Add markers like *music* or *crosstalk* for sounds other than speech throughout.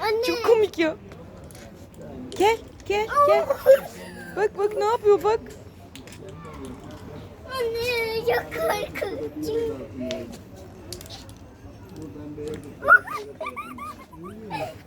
Anne. Çok komik ya. Gel gel gel. Bak bak ne yapıyor bak. Anne çok korkutucu. *laughs*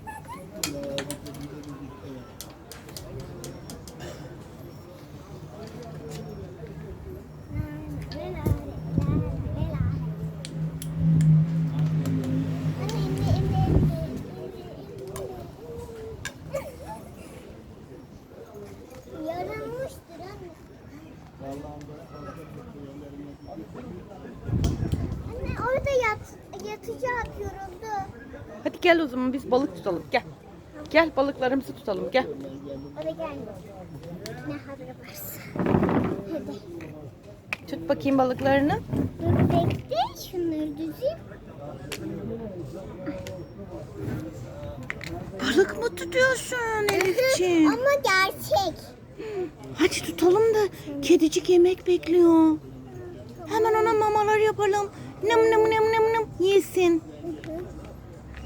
Anne orada yat, yatıcı at yoruldu. Hadi gel o zaman biz balık tutalım gel. Gel balıklarımızı tutalım gel. Orada gelmiyor. Ne haber varsa. Hadi. Tut bakayım balıklarını. Dur bekle şunları düzeyim. Balık mı tutuyorsun Elifciğim? Ama gerçek. Hadi tutalım da kedicik yemek bekliyor. Hemen ona mamalar yapalım. Nım nım nım nım nım yesin.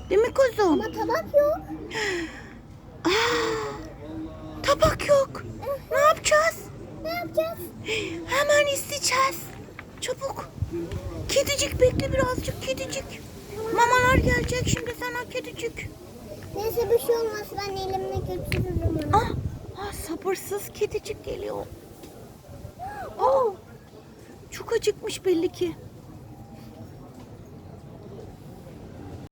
Değil mi kuzum? Ama tabak yok. *gasps* Aa, tabak yok. Ne yapacağız? Ne yapacağız? Hemen isteyeceğiz. Çabuk. Kedicik bekle birazcık kedicik. Mamalar gelecek şimdi sana kedicik. Neyse bir şey olmaz ben elimle götürürüm onu. Ah sabırsız kedicik geliyor. Oh, çok acıkmış belli ki.